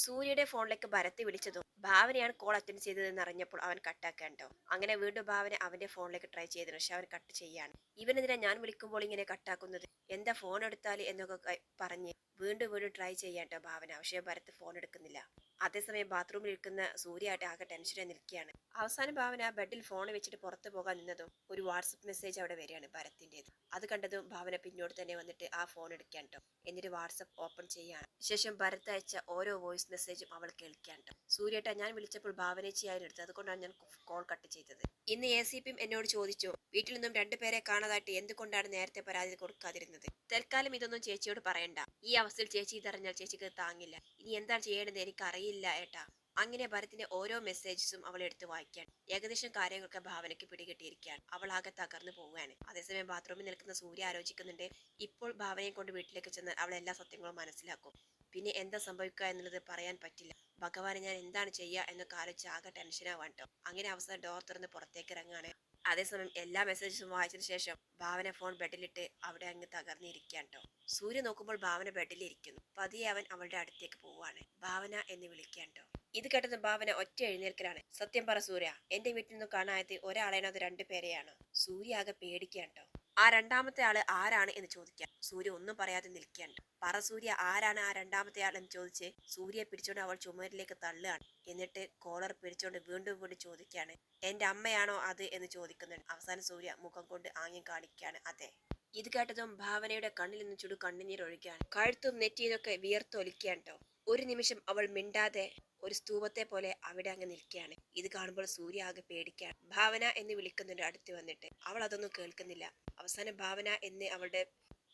സൂര്യയുടെ ഫോണിലേക്ക് ഭരത്തി വിളിച്ചതും ഭാവനയാണ് call attend ചെയ്തതെന്ന് അറിഞ്ഞപ്പോൾ അവൻ കട്ടാക്കേണ്ടോ അങ്ങനെ വീണ്ടും ഭാവന അവന്റെ ഫോണിലേക്ക് ട്രൈ ചെയ്തു പക്ഷെ അവൻ കട്ട് ചെയ്യാണ്. ഇവനെതിരെ ഞാൻ വിളിക്കുമ്പോൾ ഇങ്ങനെ കട്ടാക്കുന്നത് എന്താ ഫോൺ എടുത്താൽ എന്നൊക്കെ പറഞ്ഞ് വീണ്ടും വീണ്ടും ട്രൈ ചെയ്യാട്ടോ ഭാവന. പക്ഷേ ഭരത് ഫോൺ എടുക്കുന്നില്ല. അതേസമയം ബാത്റൂമിൽ ഇരിക്കുന്ന സൂര്യയായിട്ട് ആകെ ടെൻഷനിൽ നിൽക്കുകയാണ്. അവസാന ഭാവന ബെഡിൽ ഫോൺ വെച്ചിട്ട് പുറത്തു പോകാൻ നിന്നതും ഒരു വാട്സപ്പ് മെസ്സേജ് അവിടെ വരികയാണ് ഭരത്തിന്റെത്. അത് കണ്ടതും ഭാവന പിന്നോട്ട് തന്നെ വന്നിട്ട് ആ ഫോൺ എടുക്കാൻ കേട്ടോ. എന്നിട്ട് വാട്സപ്പ് ഓപ്പൺ ചെയ്യാണ് ശേഷം ഭരത് അയച്ച ഓരോ വോയിസ് മെസ്സേജും അവൾ കേൾക്കാൻ കേട്ടോ. സൂര്യേട്ട ഞാൻ വിളിച്ചപ്പോൾ ഭാവനേച്ചിയായിരുന്നു എടുത്തത് അതുകൊണ്ടാണ് ഞാൻ കോൾ കട്ട് ചെയ്തത്. ഇന്ന് എ സി പിയും എന്നോട് ചോദിച്ചു വീട്ടിൽ നിന്നും രണ്ടുപേരെ കാണാതായിട്ട് എന്തുകൊണ്ടാണ് നേരത്തെ പരാതി കൊടുക്കാതിരുന്നത്? തൽക്കാലം ഇതൊന്നും ചേച്ചിയോട് പറയണ്ട. ഈ അവസ്ഥയിൽ ചേച്ചി ഇതറിഞ്ഞാൽ ചേച്ചിക്ക് താങ്ങില്ല. ഇനി എന്താണ് എനിക്ക് അറിയില്ല ഏട്ടാ. അങ്ങനെ ഭരത്തിന്റെ ഓരോ മെസ്സേജസും അവൾ എടുത്ത് വായിക്കാൻ ഏകദേശം കാര്യങ്ങളൊക്കെ ഭാവനയ്ക്ക് പിടികിട്ടിയിരിക്കുകയാണ്. അവൾ ആകെ തകർന്നു പോവുകയാണ്. അതേസമയം ബാത്റൂമിൽ നിൽക്കുന്ന സൂര്യ ആലോചിക്കുന്നുണ്ട് ഇപ്പോൾ ഭാവനയെ കൊണ്ട് വീട്ടിലേക്ക് ചെന്ന് അവൾ എല്ലാ സത്യങ്ങളും മനസ്സിലാക്കും. പിന്നെ എന്താ സംഭവിക്കുക എന്നുള്ളത് പറയാൻ പറ്റില്ല. ഭഗവാനെ ഞാൻ എന്താണ് ചെയ്യുക എന്നൊക്കെ ആലോചിച്ച് ആകെ ടെൻഷനാവാൻ കേട്ടോ അങ്ങനെ അവസാനം ഡോർ തുറന്ന് പുറത്തേക്ക് ഇറങ്ങാണ് അതേസമയം എല്ലാ മെസ്സേജസും വായിച്ചതിന് ശേഷം ഭാവന ഫോൺ ബെഡിലിട്ട് അവിടെ അങ്ങ് തകർന്നിരിക്കാൻ ട്ടോ. സൂര്യ നോക്കുമ്പോൾ ഭാവന ബെഡിലിരിക്കുന്നു പതിയെ അവൻ അവളുടെ അടുത്തേക്ക് പോവുകയാണ്. ഭാവന എന്ന് വിളിക്കാൻ ട്ടോ. ഇത് കേട്ടത് ഭാവന ഒറ്റ എഴുന്നേൽക്കലാണ്. സത്യം പറ സൂര്യ എന്റെ വീട്ടിൽ നിന്ന് കാണായത് ഒരാളേനോ അത് രണ്ടുപേരെയാണോ സൂര്യ ആകെ പേടിക്കാൻ ട്ടോ. ആ രണ്ടാമത്തെ ആൾ ആരാണ് എന്ന് ചോദിക്കാം. സൂര്യ ഒന്നും പറയാതെ നിൽക്കുകയുണ്ട്. പറ സൂര്യ ആരാണ് ആ രണ്ടാമത്തെ ആൾ എന്ന് ചോദിച്ച് സൂര്യയെ പിടിച്ചോണ്ട് അവൾ ചുമരിലേക്ക് തള്ളുകയാണ്. എന്നിട്ട് കോളർ പിടിച്ചോണ്ട് വീണ്ടും വീണ്ടും ചോദിക്കുകയാണ് എന്റെ അമ്മയാണോ അത്? എന്ന് ചോദിക്കുന്നുണ്ട്. അവസാനം സൂര്യ മുഖം കൊണ്ട് ആംഗ്യം കാണിക്കുകയാണ് അതെ. ഇത് കേട്ടതും ഭാവനയുടെ കണ്ണിൽ നിന്ന് ചുടു കണ്ണുനീർ ഒഴുകുകയാണ് കഴുത്തും നെറ്റിയിലൊക്കെ വിയർത്തൊലിക്കുകയാണ് ഒരു നിമിഷം അവൾ മിണ്ടാതെ ഒരു സ്തൂപത്തെ പോലെ അവിടെ അങ്ങ് നിൽക്കുകയാണ്. ഇത് കാണുമ്പോൾ സൂര്യ ആകെ പേടിക്കുകയാണ് ഭാവന എന്ന് വിളിക്കുന്നുണ്ട് അടുത്ത് വന്നിട്ട്. അവൾ അതൊന്നും കേൾക്കുന്നില്ല. അവസാനം ഭാവന എന്ന് അവളുടെ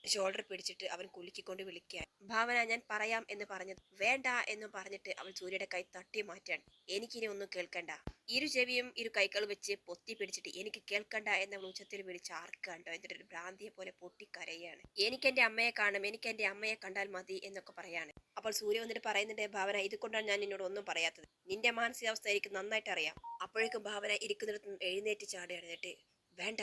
ഷോൾഡർ പിടിച്ചിട്ട് അവൻ കുലുക്കിക്കൊണ്ട് വിളിക്കുക ഭാവന ഞാൻ പറയാം എന്ന് പറഞ്ഞത് വേണ്ട എന്ന് പറഞ്ഞിട്ട് അവൾ സൂര്യയുടെ കൈ തട്ടി മാറ്റാൻ എനിക്കിനി ഒന്നും കേൾക്കണ്ട. ഇരു ചെവിയും ഇരു കൈകൾ വെച്ച് പൊത്തി പിടിച്ചിട്ട് എനിക്ക് കേൾക്കണ്ട എന്നവൾ ഉച്ചത്തിൽ വിളിച്ച് ആർക്കണ്ടോ എന്നിട്ട് ഒരു ഭ്രാന്തിയെ പോലെ പൊട്ടിക്കരയാണ്. എനിക്ക് എന്റെ അമ്മയെ കാണും എനിക്ക് എന്റെ അമ്മയെ കണ്ടാൽ മതി എന്നൊക്കെ പറയാണ്. അപ്പോൾ സൂര്യ വന്നിട്ട് പറയുന്നുണ്ട് ഭാവന ഇതുകൊണ്ടാണ് ഞാൻ നിന്നോട് ഒന്നും പറയാത്തത്. നിന്റെ മാനസികാവസ്ഥ എനിക്ക് നന്നായിട്ട് അറിയാം അപ്പോഴേക്കും ഭാവന ഇരിക്കുന്നിടത്ത് എഴുന്നേറ്റ് ചാടുകയാണ് എന്നിട്ട് വേണ്ട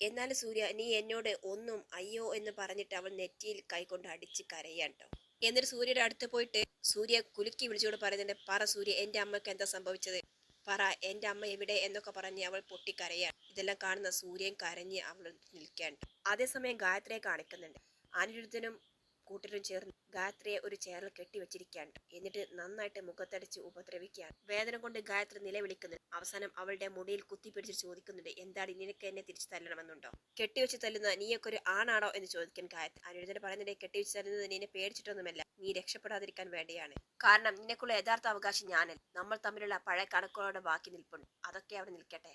എന്നാലും സൂര്യ നീ എന്നോട് ഒന്നും അയ്യോ എന്ന് പറഞ്ഞിട്ട് അവൾ നെറ്റിയിൽ കൈകൊണ്ട് അടിച്ച് കരയാൻ ട്ടോ. എന്നിട്ട് സൂര്യയുടെ അടുത്ത് പോയിട്ട് സൂര്യ കുലുക്കി വിളിച്ചോട് പറയുന്നുണ്ട് പറ സൂര്യ എന്റെ അമ്മയ്ക്ക് എന്താ സംഭവിച്ചത്? പറ എന്റെ അമ്മ എവിടെ? എന്നൊക്കെ പറഞ്ഞ് അവൾ പൊട്ടിക്കരയാണ് ഇതെല്ലാം കാണുന്ന സൂര്യൻ കരഞ്ഞ് അവൾ നിൽക്കാൻ. അതേസമയം ഗായത്രിയെ കാണിക്കുന്നുണ്ട്. അനിരുദ്ധനും കൂട്ടരും ചേർന്ന് ഗായത്രിയെ ഒരു ചേറിൽ കെട്ടിവെച്ചിരിക്കുകയാണ് എന്നിട്ട് നന്നായിട്ട് മുഖത്തടിച്ച് ഉപദ്രവിക്കുകയാണ്. വേദന കൊണ്ട് ഗായത്രി നിലവിളിക്കുന്നുണ്ട് അവസാനം അവളുടെ മുടിയിൽ കുത്തിപ്പിടിച്ച് ചോദിക്കുന്നുണ്ട് എന്താണ് നിനക്ക് എന്നെ തിരിച്ചു തല്ലണമെന്നുണ്ടോ? കെട്ടിവെച്ച് തല്ലുന്ന നീയൊക്കെ ഒരു ആണാണോ? എന്ന് ചോദിക്കാൻ ഗായത്രി. അനുരുദ്ധന പറയുന്നുണ്ട് കെട്ടിവെച്ച് തല്ലുന്നത് നിന്നെ പേടിച്ചിട്ടൊന്നുമല്ല. നീ രക്ഷപ്പെടാതിരിക്കാൻ വേണ്ടിയാണ്. കാരണം നിനക്കുള്ള യഥാർത്ഥ അവകാശം ഞാനല്ല. നമ്മൾ തമ്മിലുള്ള പഴയ കണക്കുകളുടെ ബാക്കി നിൽപ്പുണ്ട്. അതൊക്കെ അവിടെ നിൽക്കട്ടെ.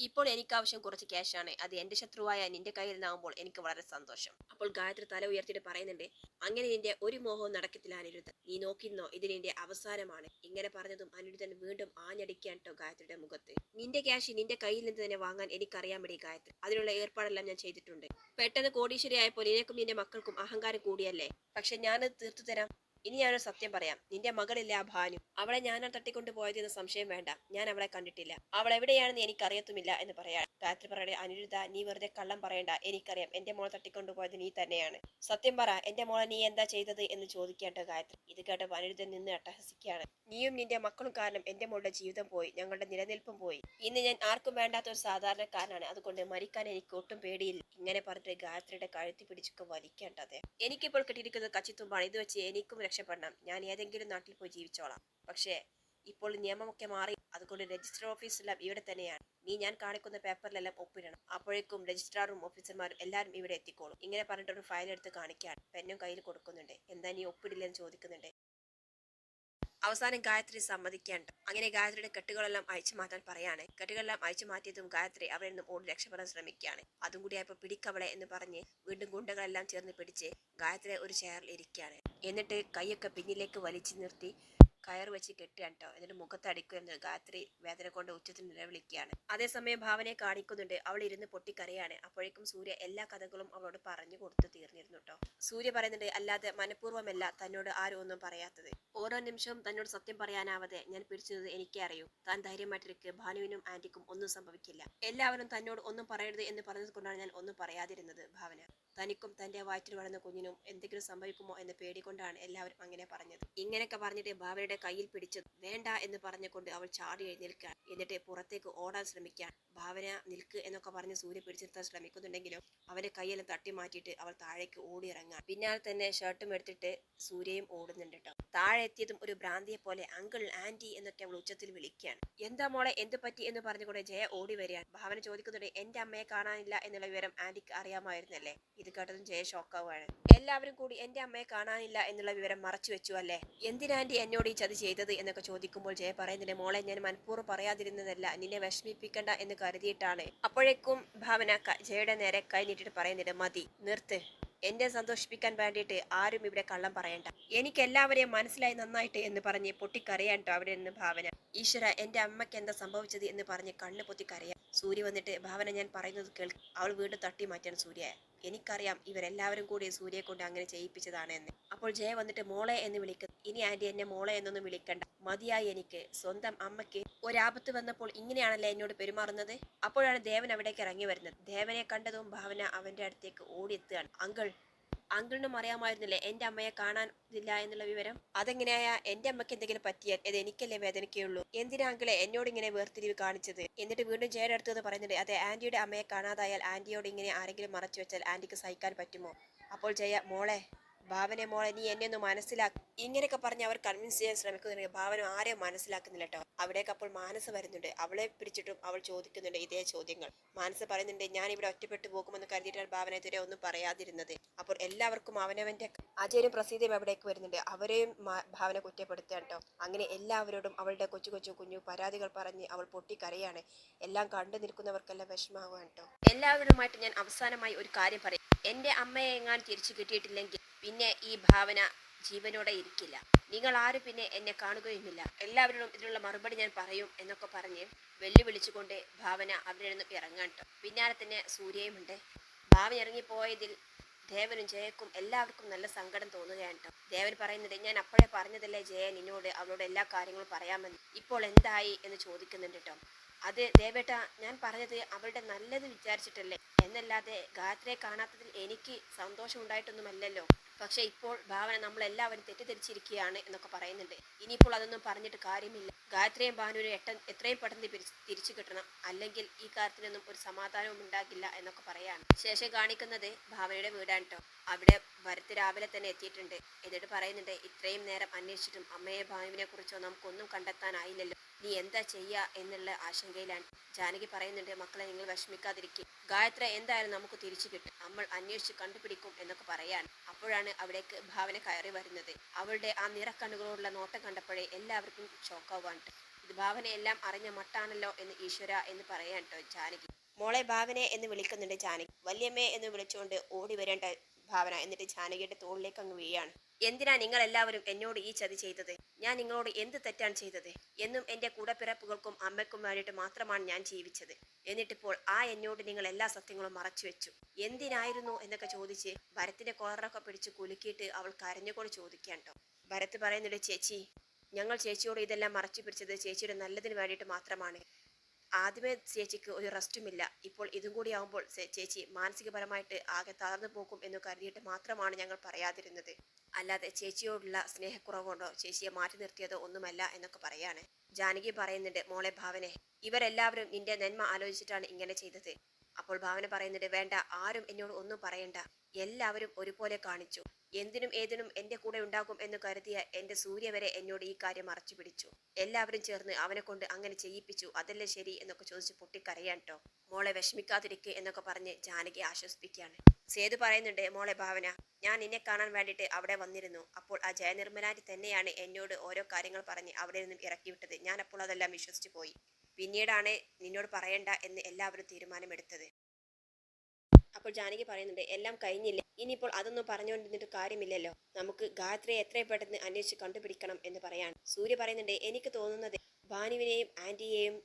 ഇപ്പോൾ എനിക്ക് ആവശ്യം കുറച്ച് ക്യാഷാണ് അത് എന്റെ ശത്രുവായ നിന്റെ കയ്യിൽ നിന്നാകുമ്പോൾ എനിക്ക് വളരെ സന്തോഷം. അപ്പോൾ ഗായത്രി തല ഉയർത്തിയിട്ട് പറയുന്നുണ്ട് അങ്ങനെ നിന്റെ ഒരു മോഹവും നടക്കത്തില്ല അനിരുദ്ധൻ നീ നോക്കിന്നോ ഇത് നിന്റെ അവസാനമാണ്. ഇങ്ങനെ പറഞ്ഞതും അനിരുദ്ധൻ വീണ്ടും ആഞ്ഞടിക്കാൻ ട്ടോ ഗായത്രിയുടെ മുഖത്ത്. നിന്റെ ക്യാഷ് നിന്റെ കയ്യിൽ നിന്ന് തന്നെ വാങ്ങാൻ എനിക്കറിയാൻ വേണ്ടി ഗായത്രി. അതിനുള്ള ഏർപ്പാടെല്ലാം ഞാൻ ചെയ്തിട്ടുണ്ട്. പെട്ടെന്ന് കോടീശ്വരിയായപ്പോൾ നിനക്കും നിന്റെ മക്കൾക്കും അഹങ്കാരം കൂടിയല്ലേ? പക്ഷെ ഞാനത് തീർത്തു തരാം ഇനി ഞാനൊരു സത്യം പറയാം. നിന്റെ മകളില്ല ആ ഭാനു. അവളെ ഞാൻ തട്ടിക്കൊണ്ട് പോയത് എന്ന് സംശയം വേണ്ട. ഞാൻ അവളെ കണ്ടിട്ടില്ല. അവൾ എവിടെയാണെന്ന് എനിക്കറിയത്തുമില്ല എന്ന് പറയാം ഗായത്രി പറയുടെ അനിരുദ്ധ നീ വെറുതെ കള്ളം പറയണ്ട. എനിക്കറിയാം എന്റെ മോളെ തട്ടിക്കൊണ്ടു പോയത് നീ തന്നെയാണ്. സത്യം പറ എന്റെ മോളെ നീ എന്താ ചെയ്തത് എന്ന് ചോദിക്കേണ്ട ഗായത്രി. ഇത് കേട്ട് അനിരുദ്ധൻ നിന്ന് അട്ടഹസിക്കുകയാണ്. നീയും നിന്റെ മക്കളും കാരണം എന്റെ മോളുടെ ജീവിതം പോയി. ഞങ്ങളുടെ നിലനിൽപ്പും പോയി. ഇന്ന് ഞാൻ ആർക്കും വേണ്ടാത്ത ഒരു സാധാരണക്കാരനാണ്. അതുകൊണ്ട് മരിക്കാൻ എനിക്ക് ഒട്ടും പേടിയില്ല. ഇങ്ങനെ പറഞ്ഞിട്ട് ഗായത്രിയുടെ കഴുത്തി പിടിച്ചൊക്കെ വലിക്കേണ്ടത്. എനിക്കിപ്പോൾ കിട്ടിയിരിക്കുന്നത് കച്ചിത്തുമ്പാണ്. ഇത് വെച്ച് എനിക്കും രക്ഷപ്പെടണം ഞാൻ ഏതെങ്കിലും നാട്ടിൽ പോയി ജീവിച്ചോളാം. പക്ഷേ ഇപ്പോൾ നിയമമൊക്കെ മാറി അതുകൊണ്ട് രജിസ്റ്റർ ഓഫീസെല്ലാം ഇവിടെ തന്നെയാണ്. നീ ഞാൻ കാണിക്കുന്ന പേപ്പറിലെല്ലാം ഒപ്പിടണം. അപ്പോഴേക്കും രജിസ്ട്രാറും ഓഫീസർമാരും എല്ലാവരും ഇവിടെ എത്തിക്കോളും. ഇങ്ങനെ പറഞ്ഞിട്ട് ഒരു ഫയൽ എടുത്ത് കാണിക്കുകയാണ്. പെന്നും കയ്യിൽ കൊടുക്കുന്നുണ്ട്. എന്താ നീ ഒപ്പിടില്ലെന്ന് ചോദിക്കുന്നുണ്ട്. അവസാനം ഗായത്രി സമ്മതിക്കാണ്ട്. അങ്ങനെ ഗായത്രിയുടെ കെട്ടുകളെല്ലാം അയച്ചു മാറ്റാൻ പറയാണ്. കെട്ടുകളെല്ലാം അയച്ചു മാറ്റിയതും ഗായത്രി അവരിൽ നിന്നും ഓടി രക്ഷപ്പെടാൻ ശ്രമിക്കുകയാണ്. അതും കൂടിയായപ്പോൾ പിടിക്കവളെ എന്ന് പറഞ്ഞ് വീണ്ടും ഗുണ്ടകളെല്ലാം ചേർന്ന് പിടിച്ച് ഗായത്രി ഒരു ചെയറിൽ ഇരിക്കുകയാണ്. എന്നിട്ട് കൈയൊക്കെ പിന്നിലേക്ക് വലിച്ചു നിർത്തി കയർ വെച്ച് കെട്ടുകയാണ് കേട്ടോ എന്നിട്ട് മുഖത്തടിക്കുമെന്ന് ഗായത്രി വേദന കൊണ്ട് ഉച്ചത്തിൽ നിലവിളിക്കുകയാണ്. അതേസമയം ഭാവനയെ കാണിക്കുന്നുണ്ട്. അവൾ ഇരുന്ന് പൊട്ടിക്കറിയാണ് അപ്പോഴേക്കും സൂര്യ എല്ലാ കഥകളും അവളോട് പറഞ്ഞു കൊടുത്തു തീർന്നിരുന്നു കേട്ടോ സൂര്യ പറയുന്നുണ്ട് അല്ലാതെ മനഃപൂർവമല്ല തന്നോട് ആരും ഒന്നും പറയാത്തത്. ഓരോ നിമിഷവും തന്നോട് സത്യം പറയാനാവാതെ ഞാൻ പിടിച്ചത് എനിക്കേ അറിയൂ. താൻ ധൈര്യമായിട്ടിരിക്കുക ഭാനുവിനും ആന്റിക്കും ഒന്നും സംഭവിക്കില്ല. എല്ലാവരും തന്നോട് ഒന്നും പറയരുത് എന്ന് പറഞ്ഞത് കൊണ്ടാണ് ഞാൻ ഒന്നും പറയാതിരുന്നത് ഭാവന. തനിക്കും തന്റെ വയറ്റിൽ വളർന്ന കുഞ്ഞിനും എന്തെങ്കിലും സംഭവിക്കുമോ എന്ന് പേടികൊണ്ടാണ് എല്ലാവരും അങ്ങനെ പറഞ്ഞത്. ഇങ്ങനെയൊക്കെ പറഞ്ഞിട്ട് ഭാവനയുടെ കയ്യിൽ പിടിച്ചത് വേണ്ട എന്ന് പറഞ്ഞുകൊണ്ട് അവൾ ചാടി എഴുന്നേൽക്കാൻ എന്നിട്ട് പുറത്തേക്ക് ഓടാൻ ശ്രമിക്കാൻ ഭാവന നിൽക്ക് എന്നൊക്കെ പറഞ്ഞ് സൂര്യ പിടിച്ചെടുത്താൻ ശ്രമിക്കുന്നുണ്ടെങ്കിലും അവന്റെ കൈയെല്ലാം തട്ടി മാറ്റിയിട്ട് അവൾ താഴേക്ക് ഓടി പിന്നാലെ തന്നെ ഷർട്ടും എടുത്തിട്ട് സൂര്യയും ഓടുന്നുണ്ട് കേട്ടോ. താഴെ എത്തിയതും ഒരു ഭ്രാന്തിയെ പോലെ അങ്കിൾ ആന്റി എന്നൊക്കെ അവൾ ഉച്ചത്തിൽ വിളിക്കുകയാണ്. എന്താ മോളെ എന്ത് പറ്റി? എന്ന് പറഞ്ഞുകൊണ്ട് ജയ ഓടി വരികയാണ്. ഭാവന ചോദിക്കുന്നുണ്ട് എന്റെ അമ്മയെ കാണാനില്ല എന്നുള്ള വിവരം ആന്റിക്ക് അറിയാമായിരുന്നല്ലേ? ഇത് കേട്ടതും ജയ ഷോക്കാവുകയാണ്. എല്ലാവരും കൂടി എന്റെ അമ്മയെ കാണാനില്ല എന്നുള്ള വിവരം മറച്ചു വെച്ചു അല്ലേ? എന്തിനാന്റി എന്നോട് ഈ ചതി ചെയ്തത്? എന്നൊക്കെ ചോദിക്കുമ്പോൾ ജയ പറയുന്നുണ്ട് മോളെ ഞാൻ മനഃപൂർവം പറയാതിരുന്നതല്ല നിന്നെ വിഷമിപ്പിക്കണ്ട എന്ന് കരുതിയിട്ടാണ്. അപ്പോഴേക്കും ഭാവന ജയയുടെ നേരെ കൈ നീട്ടിട്ട് പറയുന്നുണ്ട് മതി നിർത്ത്. എന്നെ സന്തോഷിപ്പിക്കാൻ വേണ്ടിയിട്ട് ആരും ഇവിടെ കള്ളം പറയണ്ട. എനിക്ക് എല്ലാവരെയും മനസ്സിലായി നന്നായിട്ട് എന്ന് പറഞ്ഞ് പൊട്ടിക്കരയാൻ ട്ടോ അവിടെ നിന്ന് ഭാവന. ഈശ്വര എന്റെ അമ്മയ്ക്ക് എന്താ സംഭവിച്ചത് എന്ന് പറഞ്ഞ് കണ്ണ് പൊത്തി കരയാം സൂര്യ വന്നിട്ട് ഭാവന ഞാൻ പറയുന്നത് കേൾക്കും അവൾ വീണ്ടും തട്ടി മാറ്റാൻ സൂര്യ. എനിക്കറിയാം ഇവരെല്ലാവരും കൂടി സൂര്യയെ കൊണ്ട് അങ്ങനെ ചെയ്യിപ്പിച്ചതാണ് എന്ന് അപ്പോൾ ജയ വന്നിട്ട് മോളെ എന്ന് വിളിക്കുന്നു. ഇനി ആന്റി എന്നെ മോളെ എന്നൊന്നും വിളിക്കണ്ട. മതിയായി എനിക്ക്. സ്വന്തം അമ്മയ്ക്ക് ഒരാപത്ത് വന്നപ്പോൾ ഇങ്ങനെയാണല്ലേ എന്നോട് പെരുമാറുന്നത്? അപ്പോഴാണ് ദേവൻ അവിടേക്ക് ഇറങ്ങി വരുന്നത്. ദേവനെ കണ്ടതും ഭാവന അവന്റെ അടുത്തേക്ക് ഓടിയെത്തുകയാണ്. അങ്കിൾ അങ്കിളിനും അറിയാമായിരുന്നില്ലേ എന്റെ അമ്മയെ കാണാൻ കാണാനില്ല എന്നുള്ള വിവരം? അതെങ്ങനെയായ? എന്റെ അമ്മയ്ക്ക് എന്തെങ്കിലും പറ്റിയാൽ ഇത് എനിക്കല്ലേ വേദനയ്ക്കുള്ളൂ എന്തിനാ അങ്കിളെ എന്നോട് ഇങ്ങനെ വേർതിരിവ് കാണിച്ചത്? എന്നിട്ട് വീണ്ടും ജയുടെ അടുത്ത് എന്ന് പറയുന്നുണ്ട് അതെ ആന്റിയുടെ അമ്മയെ കാണാതായാൽ ആന്റിയോട് ഇങ്ങനെ ആരെങ്കിലും മറച്ചു വെച്ചാൽ ആന്റിക്ക് സഹിക്കാൻ പറ്റുമോ? അപ്പോൾ ജയ മോളെ ഭാവനെ മോളെ നീ എന്നെ ഒന്ന് മനസ്സിലാക്കി. ഇങ്ങനെയൊക്കെ പറഞ്ഞ് അവർ കൺവിൻസ് ചെയ്യാൻ ശ്രമിക്കുന്നുണ്ട്. ഭാവന ആരെയും മനസ്സിലാക്കുന്നില്ല കേട്ടോ. അവിടേക്ക് അപ്പോൾ മാനസ വരുന്നുണ്ട്. അവളെ പിടിച്ചിട്ടും അവൾ ചോദിക്കുന്നുണ്ട് ഇതേ ചോദ്യങ്ങൾ. മാനസ പറയുന്നുണ്ട് ഞാൻ ഇവിടെ ഒറ്റപ്പെട്ടു പോകുമെന്ന് കരുതിയിട്ടാണ് ഭാവന ഇതുവരെ ഒന്നും പറയാതിരുന്നത്. അപ്പോൾ എല്ലാവർക്കും അവനവന്റെ അജയനും പ്രസീതയും അവിടേക്ക് വരുന്നുണ്ട്. അവരെയും ഭാവന കുറ്റപ്പെടുത്തുകയാണ് കേട്ടോ. അങ്ങനെ എല്ലാവരോടും അവളുടെ കൊച്ചു കൊച്ചു കുഞ്ഞു പരാതികൾ പറഞ്ഞ് അവൾ പൊട്ടിക്കരയാണ്. എല്ലാം കണ്ടു നിൽക്കുന്നവർക്കെല്ലാം വിഷമാവുക കേട്ടോ. എല്ലാവരുമായിട്ട് ഞാൻ അവസാനമായി ഒരു കാര്യം പറയും. എന്റെ അമ്മയെ എങ്ങാൻ തിരിച്ചു കിട്ടിയിട്ടില്ലെങ്കിൽ പിന്നെ ഈ ഭാവന ജീവനോടെ ഇരിക്കില്ല. നിങ്ങൾ ആരും പിന്നെ എന്നെ കാണുകയുമില്ല. എല്ലാവരോടും ഇതിനുള്ള മറുപടി ഞാൻ പറയും എന്നൊക്കെ പറഞ്ഞ് വെല്ലുവിളിച്ചുകൊണ്ട് ഭാവന അവിടെ നിന്നും ഇറങ്ങാൻ പിന്നാലെ തന്നെ സൂര്യയുമുണ്ട്. ഭാവന ഇറങ്ങിപ്പോയതിൽ ദേവനും ജയക്കും എല്ലാവർക്കും നല്ല സങ്കടം തോന്നുകയാണ് കേട്ടോ ദേവൻ പറയുന്നത് ഞാൻ അപ്പോഴേ പറഞ്ഞതല്ലേ ജയ നിന്നോട് അവളോട് എല്ലാ കാര്യങ്ങളും പറയാമെന്ന്. ഇപ്പോൾ എന്തായി? എന്ന് ചോദിക്കുന്നുണ്ട് കേട്ടോ അത് ദേവേട്ട ഞാൻ പറഞ്ഞത് അവളുടെ നല്ലത് വിചാരിച്ചിട്ടല്ലേ. എന്നല്ലാതെ ഗായത്രിയെ കാണാത്തതിൽ എനിക്ക് സന്തോഷം ഉണ്ടായിട്ടൊന്നുമല്ലല്ലോ പക്ഷെ ഇപ്പോൾ ഭാവന നമ്മളെല്ലാവരും തെറ്റിദ്ധരിച്ചിരിക്കുകയാണ് എന്നൊക്കെ പറയുന്നുണ്ട്. ഇനിയിപ്പോൾ അതൊന്നും പറഞ്ഞിട്ട് കാര്യമില്ല. ഗായത്രിയും ഭാനുവിനും എട്ട എത്രയും പെട്ടെന്ന് തിരിച്ചു കിട്ടണം. അല്ലെങ്കിൽ ഈ കാര്യത്തിനൊന്നും ഒരു സമാധാനവും ഉണ്ടാകില്ല എന്നൊക്കെ പറയാണ്. ശേഷം കാണിക്കുന്നത് ഭാവനയുടെ വീടാണ് കേട്ടോ അവിടെ ഭരത് രാവിലെ തന്നെ എത്തിയിട്ടുണ്ട്. എന്നിട്ട് പറയുന്നുണ്ട് ഇത്രയും നേരം അന്വേഷിച്ചിട്ടും അമ്മയെ ഭാനുവിനെ കുറിച്ചോ നമുക്കൊന്നും കണ്ടെത്താനായില്ലല്ലോ. നീ എന്താ ചെയ്യുക എന്നുള്ള ആശങ്കയിലാണ്. ജാനകി പറയുന്നുണ്ട് മക്കളെ നിങ്ങൾ വിഷമിക്കാതിരിക്കും. ഗായത്ര എന്തായാലും നമുക്ക് തിരിച്ചു കിട്ടും. നമ്മൾ അന്വേഷിച്ച് കണ്ടുപിടിക്കും എന്നൊക്കെ പറയാണ്. അപ്പോഴാണ് അവിടേക്ക് ഭാവന കയറി വരുന്നത്. അവളുടെ ആ നിറക്കണ്ണുകളോടുള്ള നോട്ടം കണ്ടപ്പോഴേ എല്ലാവർക്കും ഷോക്കാവാൻ ഇത് ഭാവനയെല്ലാം അറിഞ്ഞ മട്ടാണല്ലോ എന്ന് ഈശ്വര എന്ന് പറയാൻ കേട്ടോ ജാനകി. മോളെ ഭാവനെ എന്ന് വിളിക്കുന്നുണ്ട് ജാനകി. വല്യമ്മേ എന്ന് വിളിച്ചുകൊണ്ട് ഓടി വരേണ്ട ഭാവന എന്നിട്ട് ജാനകിയുടെ തോളിലേക്ക് അങ്ങ് വീഴാണ്. എന്തിനാ നിങ്ങൾ എല്ലാവരും എന്നോട് ഈ ചതി ചെയ്തത്? ഞാൻ നിങ്ങളോട് എന്ത് തെറ്റാണ് ചെയ്തത്? എന്നും എന്റെ കൂടപ്പിറപ്പുകൾക്കും അമ്മയ്ക്കും വേണ്ടിയിട്ട് മാത്രമാണ് ഞാൻ ജീവിച്ചത്. എന്നിട്ടിപ്പോൾ ആ എന്നോട് നിങ്ങൾ എല്ലാ സത്യങ്ങളും മറച്ചു വെച്ചു. എന്തിനായിരുന്നു എന്നൊക്കെ ചോദിച്ച് ഭരത്തിന്റെ കോളറൊക്കെ പിടിച്ച് കുലുക്കിയിട്ട് അവൾ കരഞ്ഞുകൊണ്ട് ചോദിക്കാൻ കേട്ടോ ഭരത് പറയുന്നുണ്ട് ചേച്ചി ഞങ്ങൾ ചേച്ചിയോട് ഇതെല്ലാം മറച്ചു പിടിച്ചത് ചേച്ചിയുടെ നല്ലതിന് വേണ്ടിയിട്ട് മാത്രമാണ്. ആദ്യമേ ചേച്ചിക്ക് ഒരു റെസ്റ്റുമില്ല ഇപ്പോൾ ഇതും കൂടി ആവുമ്പോൾ ചേച്ചി മാനസികപരമായിട്ട് ആകെ തളർന്നു പോകും എന്ന് കരുതിയിട്ട് മാത്രമാണ് ഞങ്ങൾ പറയാതിരുന്നത്. അല്ലാതെ ചേച്ചിയോടുള്ള സ്നേഹക്കുറവുകൊണ്ടോ ചേച്ചിയെ മാറ്റി നിർത്തിയതോ ഒന്നുമല്ല എന്നൊക്കെ പറയാണ്. ജാനകി പറയുന്നുണ്ട് മോളെ ഭാവനെ ഇവരെല്ലാവരും നിന്റെ നന്മ ആലോചിച്ചിട്ടാണ് ഇങ്ങനെ ചെയ്തത്. അപ്പോൾ ഭാവന പറയുന്നുണ്ട് വേണ്ട ആരും എന്നോട് ഒന്നും പറയണ്ട. എല്ലാവരും ഒരുപോലെ കാണിച്ചു. എന്തിനും ഏതിനും എന്റെ കൂടെ ഉണ്ടാകും എന്ന് കരുതിയ എന്റെ സൂര്യ വരെ എന്നോട് ഈ കാര്യം മറച്ചു പിടിച്ചു. എല്ലാവരും ചേർന്ന് അവനെ കൊണ്ട് അങ്ങനെ ചെയ്യിപ്പിച്ചു. അതല്ലേ ശരി എന്നൊക്കെ ചോദിച്ച് പൊട്ടിക്കരയാൻ കേട്ടോ മോളെ വിഷമിക്കാതിരിക്കുക എന്നൊക്കെ പറഞ്ഞ് ജാനകി ആശ്വസിപ്പിക്കുകയാണ്. സേതു പറയുന്നുണ്ട് മോളെ ഭാവന ഞാൻ നിന്നെ കാണാൻ വേണ്ടിയിട്ട് അവിടെ വന്നിരുന്നു. അപ്പോൾ ആ ജയനിർമ്മലാരി തന്നെയാണ് എന്നോട് ഓരോ കാര്യങ്ങൾ പറഞ്ഞ് അവിടെ നിന്നും ഇറക്കി വിട്ടത്. ഞാൻ അപ്പോൾ അതെല്ലാം വിശ്വസിച്ചു പോയി. പിന്നീടാണ് നിന്നോട് പറയണ്ട എന്ന് എല്ലാവരും തീരുമാനമെടുത്തത്. അപ്പോൾ ജാനകി പറയുന്നുണ്ട് എല്ലാം കഴിഞ്ഞില്ലേ? ഇനിയിപ്പോൾ അതൊന്നും പറഞ്ഞുകൊണ്ടിരുന്നിട്ട് കാര്യമില്ലല്ലോ. നമുക്ക് ഗായത്രിയെ എത്രയും പെട്ടെന്ന് അന്വേഷിച്ച് കണ്ടുപിടിക്കണം എന്ന് പറയാണ്. സൂര്യ പറയുന്നുണ്ട് എനിക്ക് തോന്നുന്നത് ഭാനുവിനെയും ആന്റിയെയും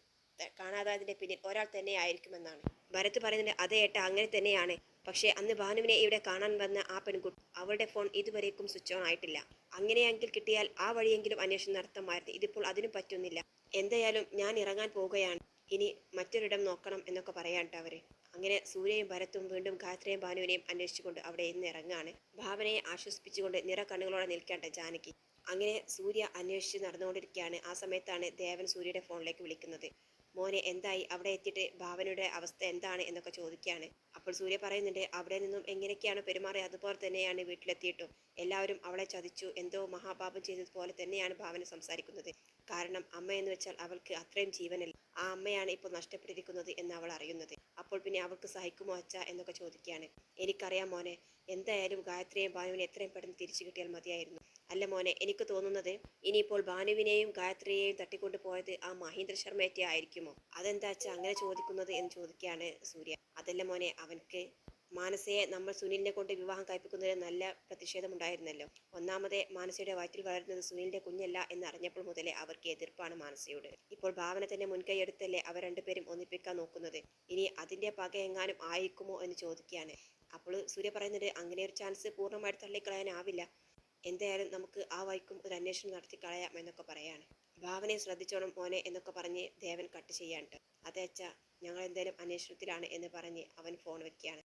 കാണാതായതിന്റെ പിന്നിൽ ഒരാൾ തന്നെ ആയിരിക്കുമെന്നാണ്. ഭരത് പറയുന്നുണ്ട് അതേ ഏട്ടാ അങ്ങനെ തന്നെയാണ്. പക്ഷേ അന്ന് ഭാനുവിനെ ഇവിടെ കാണാൻ വന്ന ആ പെൺകുട്ടി അവളുടെ ഫോൺ ഇതുവരേക്കും സ്വിച്ച് ഓൺ ആയിട്ടില്ല. അങ്ങനെയെങ്കിൽ കിട്ടിയാൽ ആ വഴിയെങ്കിലും അന്വേഷണം നടത്തമായിരുന്നു. ഇതിപ്പോൾ അതിനും പറ്റുന്നില്ല. എന്തായാലും ഞാൻ ഇറങ്ങാൻ പോവുകയാണ്. ഇനി മറ്റൊരിടം നോക്കണം എന്നൊക്കെ പറയാൻ ട്ടോ അവർ. അങ്ങനെ സൂര്യയും ഭരത്തും വീണ്ടും ഗായത്രിയും ഭാനുവിനെയും അന്വേഷിച്ചുകൊണ്ട് അവിടെ ഇന്ന് ഇറങ്ങാണ് ഭാവനയെ ആശ്വസിപ്പിച്ചുകൊണ്ട് നിറ കണ്ണുകളോടെ നിൽക്കേണ്ട ജാനകി. അങ്ങനെ സൂര്യ അന്വേഷിച്ച് നടന്നുകൊണ്ടിരിക്കുകയാണ്. ആ സമയത്താണ് ദേവൻ സൂര്യയുടെ ഫോണിലേക്ക് വിളിക്കുന്നത്. മോനെ എന്തായി? അവിടെ എത്തിയിട്ട് ഭാവനയുടെ അവസ്ഥ എന്താണ് എന്നൊക്കെ ചോദിക്കുകയാണ്. അപ്പോൾ സൂര്യ പറയുന്നുണ്ട് അവിടെ നിന്നും എങ്ങനെയൊക്കെയാണ് പെരുമാറി അതുപോലെ തന്നെയാണ് വീട്ടിലെത്തിയിട്ടും. എല്ലാവരും അവളെ ചതിച്ചു. എന്തോ മഹാപാപം ചെയ്തതുപോലെ തന്നെയാണ് ഭാവന സംസാരിക്കുന്നത്. കാരണം അമ്മ എന്ന് വെച്ചാൽ അവൾക്ക് അത്രയും ജീവനല്ല. ആ അമ്മയാണ് ഇപ്പോൾ നഷ്ടപ്പെട്ടിരിക്കുന്നത് എന്ന് അവൾ അറിയുന്നത്. അപ്പോൾ പിന്നെ അവൾക്ക് സഹിക്കുമോ അച്ഛ എന്നൊക്കെ ചോദിക്കുകയാണ്. എനിക്കറിയാം മോനെ എന്തായാലും ഗായത്രിയെയും ഭാനുവിനെ എത്രയും പെട്ടെന്ന് തിരിച്ചു കിട്ടിയാൽ മതിയായിരുന്നു. അല്ല മോനെ എനിക്ക് തോന്നുന്നത് ഇനിയിപ്പോൾ ഭാനുവിനെയും ഗായത്രിയെയും തട്ടിക്കൊണ്ട് പോയത് ആ മഹേന്ദ്ര ശർമ്മയൊക്കെ ആയിരിക്കുമോ? അതെന്താ അച്ഛ അങ്ങനെ ചോദിക്കുന്നത് എന്ന് ചോദിക്കുകയാണ് സൂര്യ. അതല്ല മോനെ അവൻക്ക് മാനസയെ നമ്മൾ സുനിലിനെ കൊണ്ട് വിവാഹം കഴിപ്പിക്കുന്നതിൽ നല്ല പ്രതിഷേധമുണ്ടായിരുന്നല്ലോ. ഒന്നാമതേ മാനസയുടെ വയറ്റിൽ വളരുന്നത് സുനിലിന്റെ കുഞ്ഞല്ല എന്ന് അറിഞ്ഞപ്പോൾ മുതലേ അവർക്ക് എതിർപ്പാണ് മാനസയോട്. ഇപ്പോൾ ഭാവന തന്നെ മുൻകൈ എടുത്തല്ലേ അവർ രണ്ടുപേരും ഒന്നിപ്പിക്കാൻ നോക്കുന്നത്? ഇനി അതിന്റെ പക എങ്ങാനും ആയിരിക്കുമോ എന്ന് ചോദിക്കുകയാണ്. അപ്പോൾ സൂര്യ പറയുന്നത് അങ്ങനെ ഒരു ചാൻസ് പൂർണമായിട്ട് തള്ളിക്കളയാനാവില്ല. എന്തായാലും നമുക്ക് ആ വൈക്കും ഒരു അന്വേഷണം നടത്തി കളയാം എന്നൊക്കെ പറയാണ്. ഭാവനയെ ശ്രദ്ധിച്ചോണം മോനെ എന്നൊക്കെ പറഞ്ഞ് ദേവൻ കട്ട് ചെയ്യാണ്ട് അതേച്ച ഞങ്ങൾ എന്തായാലും അന്വേഷണത്തിലാണ് എന്ന് പറഞ്ഞ് അവൻ ഫോൺ വെക്കുകയാണ്.